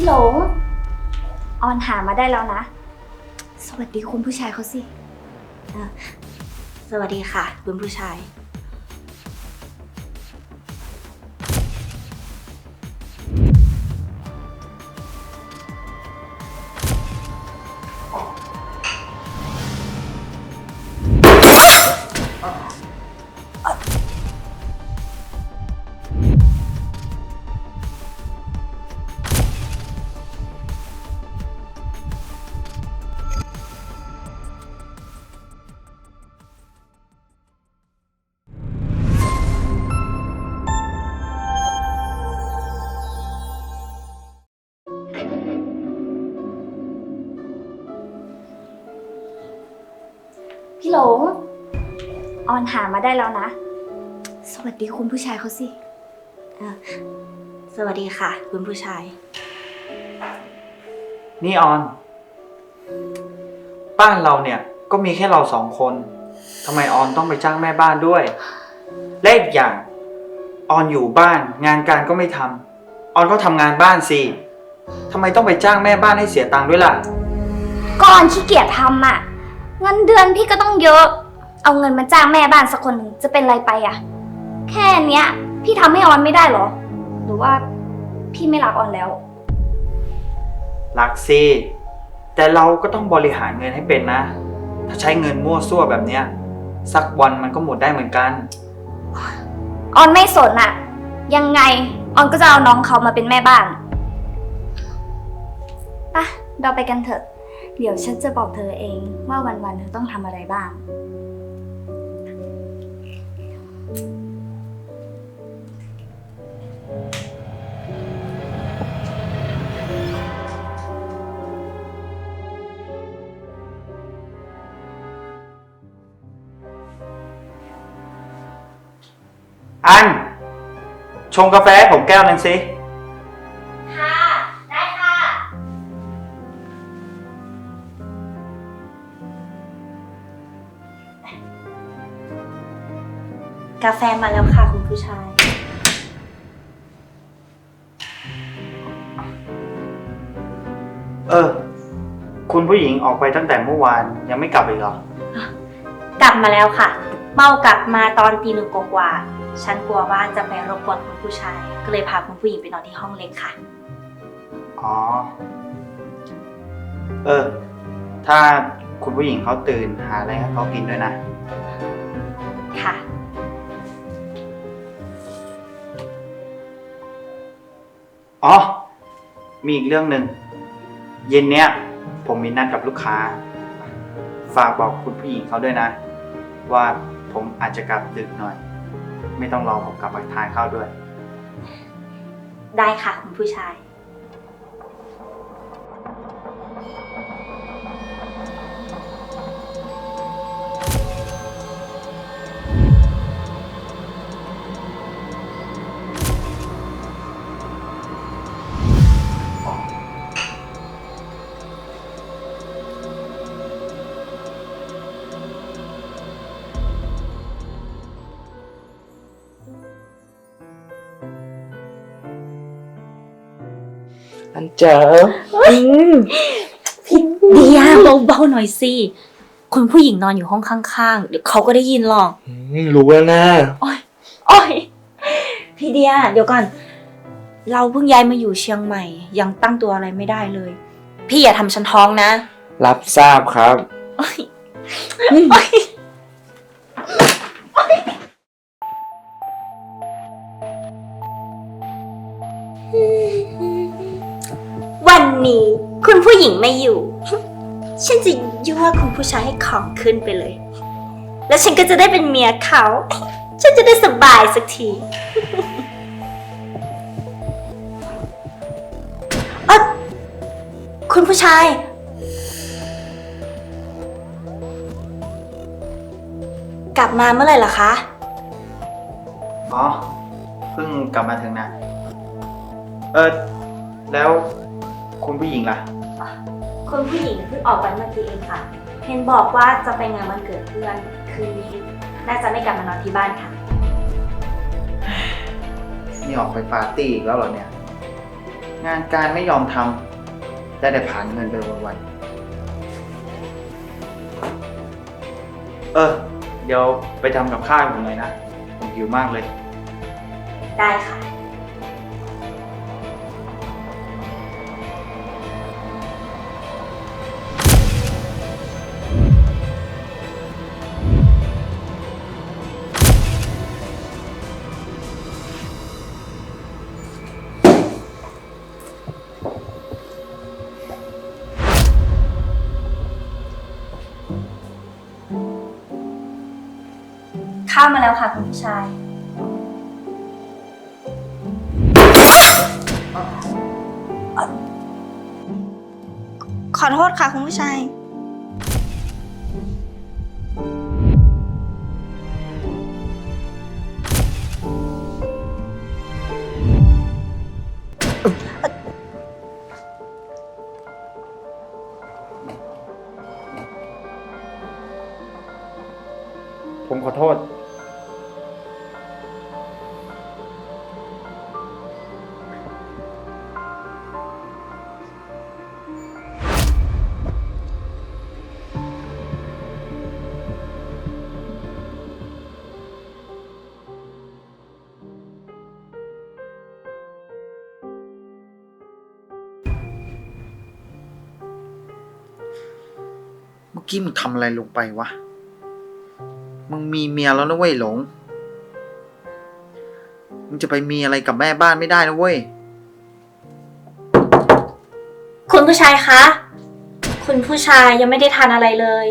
พี่หลง ออนหามาได้แล้วนะ สวัสดีคุณผู้ชายเขาสิ สวัสดีค่ะ คุณผู้ชาย ออนหามาได้แล้วนะ สวัสดีคุณผู้ชายเขาสิ สวัสดีค่ะ คุณผู้ชาย นี่ออน บ้านเราเนี่ยก็มีแค่เราสองคนทำไมออนต้องไปจ้างแม่บ้านด้วย และอีกอย่าง ออนอยู่บ้านงานการก็ไม่ทำออนก็ทำงานบ้านสิทำไมต้องไปจ้างแม่บ้านให้เสียตังค์ด้วยล่ะ ก่อนขี้เกียจทำอะ เงินเดือนพี่ก็ต้องเยอะ เอาเงินมาจ้างแม่บ้านสักคนหนึ่งจะเป็นไรไปอะแค่เนี้ย พี่ทำให้ออนไม่ได้เหรอ หรือว่าพี่ไม่รักออนแล้ว รักสิแต่เราก็ต้องบริหารเงินให้เป็นนะ ถ้าใช้เงินมั่วซั่วแบบเนี้ย สักวันมันก็หมดได้เหมือนกัน ออนไม่สนอะยังไงออนก็จะเอาน้องเขามาเป็นแม่บ้านปะเราไปกันเถอะ เดี๋ยวฉันจะบอกเธอเองว่าวันๆเธอต้องทำอะไรบ้าง อันชงกาแฟ กาแฟมาแล้วค่ะคุณผู้ชาย เออ คุณผู้หญิงออกไปตั้งแต่เมื่อวานยังไม่กลับอีกเหรอ กลับมาแล้วค่ะ เมากลับมาตอนตีหนึ่งกว่าๆฉันกลัวว่าจะไปรบกวนคุณผู้ชาย ก็เลยพาคุณผู้หญิงไปนอนที่ห้องเล็กค่ะ อ๋อ เออ ถ้าคุณผู้หญิงเขาตื่นหาอะไรให้เขากินด้วยนะ อ๋อ มีอีกเรื่องหนึ่ง เย็นเนี้ย ผมมีนัดกับลูกค้า ฝากบอกคุณผู้หญิงเขาด้วยนะ ว่าผมอาจจะกลับดึกหน่อย ไม่ต้องรอผมกลับมาทานข้าวด้วย ได้ค่ะ คุณผู้ชาย อันเจ๋อพี่เดียเบาๆหน่อยสิคุณผู้หญิงนอนอยู่ห้องข้างๆเดี๋ยวเขาก็ได้ยินหรอกอืมรู้แล้วนะโอ้ยพี่เดียเดี๋ยวก่อน เราเพิ่งย้ายมาอยู่เชียงใหม่ ยังตั้งตัวอะไรไม่ได้เลย พี่อย่าทำฉันท้องนะ รับทราบครับ นี้ คุณผู้หญิงไม่อยู่ ฉันจะยั่วคุณผู้ชายให้ของขึ้นไปเลย แล้วฉันก็จะได้เป็นเมียเขา ฉันจะได้สบายสักทีเออคุณผู้ชาย กลับมาเมื่อไหร่ล่ะคะ อ๋อ เพิ่งกลับมาถึงนะ เออ แล้ว คุณผู้หญิงล่ะคุณผู้หญิงเพิ่งออกไปเมื่อกี้เองค่ะ เห็นบอกว่าจะไปงานวันเกิดเพื่อนคืนนี้น่าจะไม่กลับมานอนที่บ้านค่ะ นี่ออกไปปาร์ตี้อีกแล้วเหรอเนี่ย งานการไม่ยอมทำได้แต่ผ่านเงินไปวันๆเออ เดี๋ยวไปทำกับข้าวให้ผมหน่อยนะ ผมหิวมากเลย ได้ค่ะ ข้าวมาแล้วค่ะคุณผู้ชาย ขอโทษค่ะคุณผู้ชาย กี้มึงทำอะไรลงไปวะ มึงมีเมียแล้วนะเว้ยหลง มึงจะไปมีอะไรกับแม่บ้านไม่ได้นะเว้ย คุณผู้ชายคะ คุณผู้ชายยังไม่ได้ทานอะไรเลย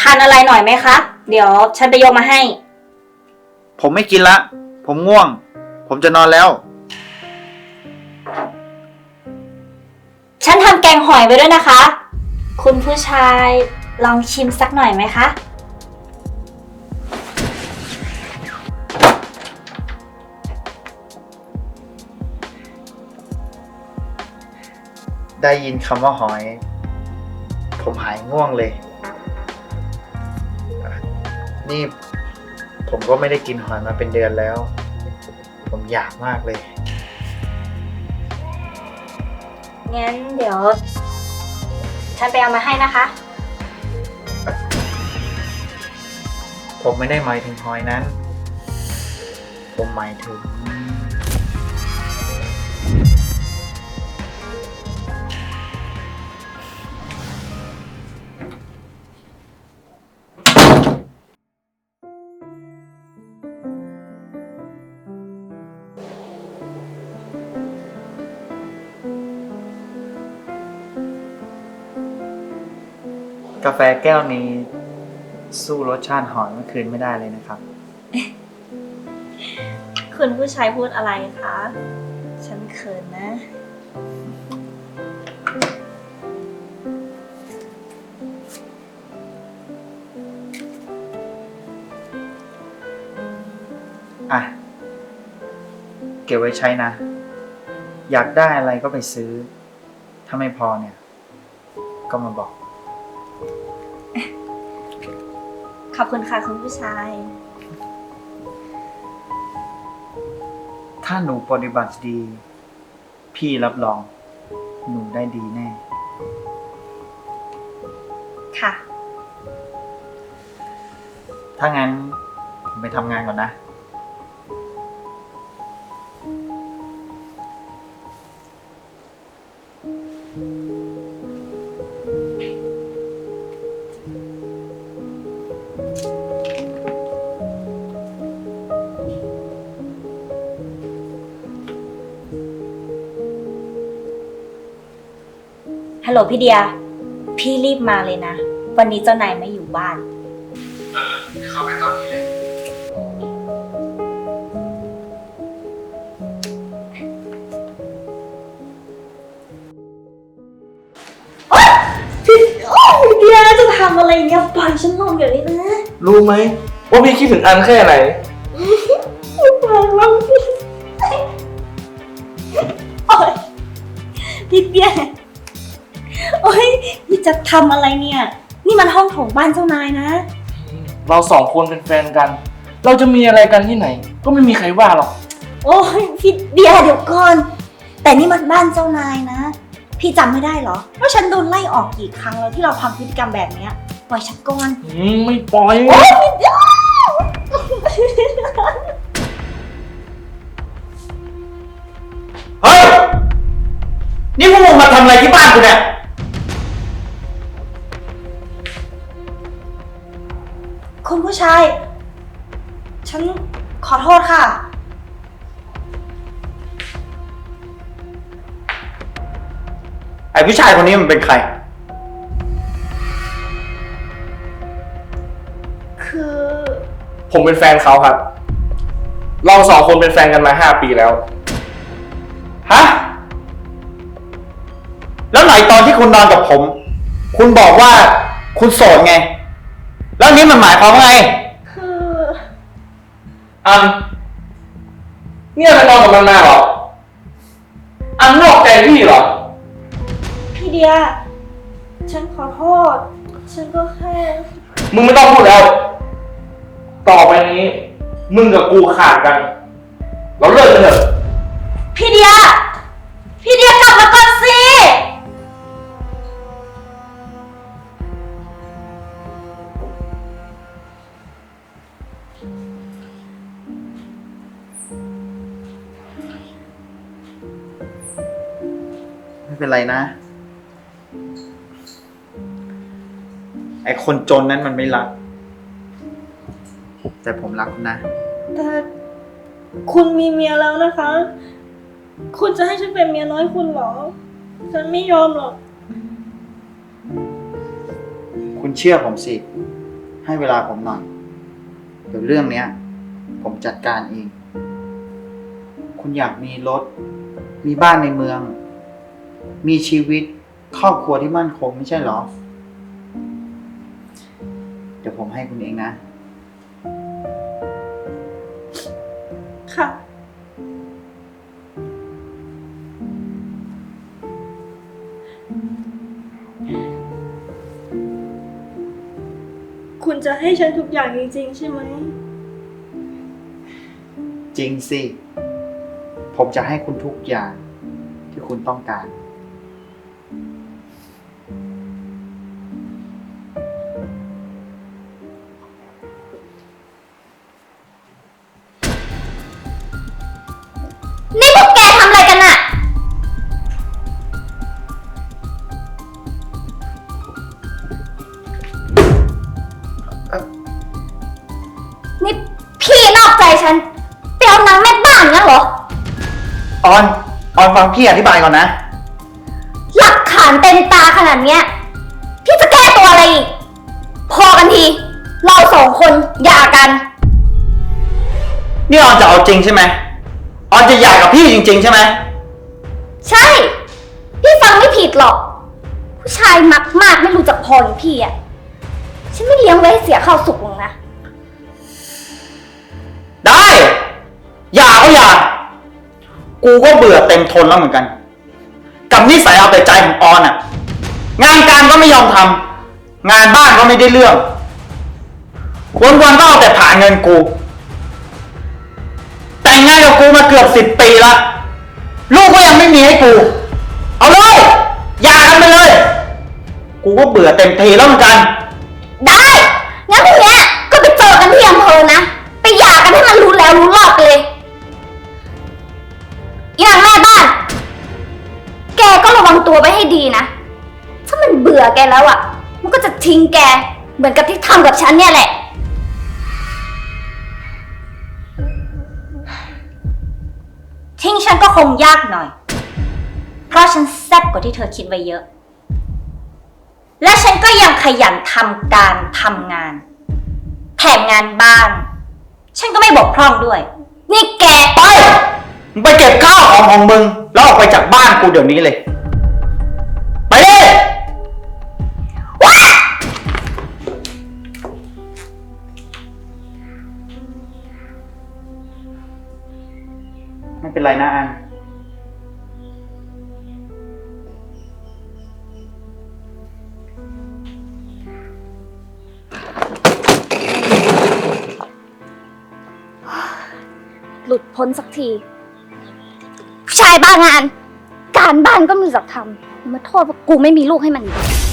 ทานอะไรหน่อยไหมคะ เดี๋ยวฉันไปยกมาให้ ผมไม่กินละ ผมง่วง ผมจะนอนแล้ว ฉันทำแกงหอยไว้ด้วยนะคะ คุณผู้ชาย ลองชิมสักหน่อยไหมคะ ได้ยินคำว่าหอย ผมหายง่วงเลย นี่ผมก็ไม่ได้กินหอยมาเป็นเดือนแล้ว ผมอยากมากเลย งั้นเดี๋ยว ฉันไปเอามาให้นะคะ ผมไม่ได้หมายถึงหอยนั้น ผมหมายถึง กาแฟแก้วนี้ สู้รสชาติหอยเมื่อคืนไม่ได้เลยนะครับ คุณผู้ชายพูดอะไรคะ ฉันเขินนะ อะ เก็บไว้ใช้นะ อยากได้อะไรก็ไปซื้อ ถ้าไม่พอเนี่ย ก็มาบอก ขอบคุณค่ะคุณผู้ชาย ถ้าหนูปฏิบัติดี พี่รับรอง หนูได้ดีแน่ ค่ะ ถ้างั้น ผมไปทำงานก่อนนะ ลโหลพี่เดีย พี่รีบมาเลยนะ วันนี้เจ้านายไม่อยู่บ้านเข้าไปตอนนี้เลย พี่โอ้ยเดียจะทำอะไรเนี่ยปล่อยฉันลงเดี๋ยวนี้นะรู้ไหมว่าพี่คิดถึงอันแค่ไหน ปล่อยลงพี่โอ้ยพี่เดีย โอ้ยพี่จะทำอะไรเนี่ย นี่มันห้องโถงบ้านเจ้านายนะ เราสองคนเป็นแฟนกัน เราจะมีอะไรกันที่ไหน ก็ไม่มีใครว่าหรอก โอ้ยพี่เดียเดี๋ยวก่อน แต่แต่นี่มันบ้านเจ้านายนะ พี่จำไม่ได้เหรอ ว่าฉันโดนไล่ออกกี่ครั้งแล้วที่เราทำพฤติกรรมแบบเนี้ยปล่อยฉันก่อน อืมไม่ปล่อยเฮ้ย นี่พวกมึงมาทำอะไรที่บ้านกูเนี่ย ชาย ฉันขอโทษค่ะ ไอ้ผู้ชายคนนี้มันเป็นใคร คือ ผมเป็นแฟนเขาครับ เราสองคนเป็นแฟนกันมาห้าปีแล้ว ฮะ แล้วไหนตอนที่คุณนอนกับผม คุณบอกว่าคุณโสดไง แล้วนี้มันหมายความว่าไงคือ อันเนี่ยไปนอนกับมันมาเหรอ อันนอกใจพี่เหรอ พี่เดีย ฉันขอโทษ ฉันก็แค่ มึงไม่ต้องพูดแล้ว ต่อไปนี้ มึงกับกูขาดกัน เราเลิกกันเถอะ พี่เดีย พี่เดียกลับมาก่อน ไม่เป็นไรนะ ไอคนจนนั้นมันไม่รัก แต่ผมรักคุณนะ แต่คุณมีเมียแล้วนะคะ คุณจะให้ฉันเป็นเมียน้อยคุณเหรอ ฉันไม่ยอมหรอก คุณเชื่อผมสิ ให้เวลาผมหน่อย เดี๋ยวเรื่องเนี้ย ผมจัดการเอง คุณอยากมีรถ มีบ้านในเมือง มีชีวิตครอบครัวที่มั่นคงไม่ใช่เหรอ เดี๋ยวผมให้คุณเองนะ ค่ะ คุณจะให้ฉันทุกอย่างจริงๆใช่ไหม จริงสิ ผมจะให้คุณทุกอย่างที่คุณต้องการ ออนออนฟังพี่อธิบายก่อนนะ หลักฐานเต็มตาขนาดเนี้ย พี่จะแก้ตัวอะไรอีก พอกันที เราสองคนหย่ากัน นี่ออนจะเอาจริงใช่ไหมออนจะหย่ากับพี่จริง ๆ ใช่ไหมใช่ พี่ฟังไม่ผิดหรอก ผู้ชายมักมากไม่รู้จักพออย่างพี่อะฉันไม่เลี้ยงไว้ให้เสียข้าวสุกหรอกนะ ได้อย่าก็อย่า กูก็เบื่อเต็มทนแล้วเหมือนกัน กับนิสัยเอาแต่ใจของออนอะงานการก็ไม่ยอมทำงานบ้านก็ไม่ได้เรื่อง วันๆก็เอาแต่ผ่าเงินกู แต่งงานกับกูมาเกือบสิบปีละลูกก็ยังไม่มีให้กู เอาเลยอย่ากันไปเลย กูก็เบื่อเต็มทีแล้วเหมือนกัน ได้ งั้นพรุ่งเนี้ยก็ไปเจอกันที่อำเภอนะ บื่อแกแล้วอะ่ะ มันก็จะทิ้งแก เหมือนกับที่ทำกับฉันเนี่ยแหละ ทิ้งฉันก็คงยากหน่อย เพราะฉันแซ่บกว่าที่เธอคิดไว้เยอะ และฉันก็ยังขยันทำการทำงาน แถมงานบ้าน ฉันก็ไม่บกพร่องด้วย นี่แก ไป มึงไปเก็บข้าวของของมึง แล้วออกไปจากบ้านกูเดี๋ยวนี้เลย เป็นไรนะอัน หลุดพ้นสักที ผู้ชายบ้างาน การบ้านก็ไมรู้จักทำมาโทษว่ากูไม่มีลูกให้มันอีก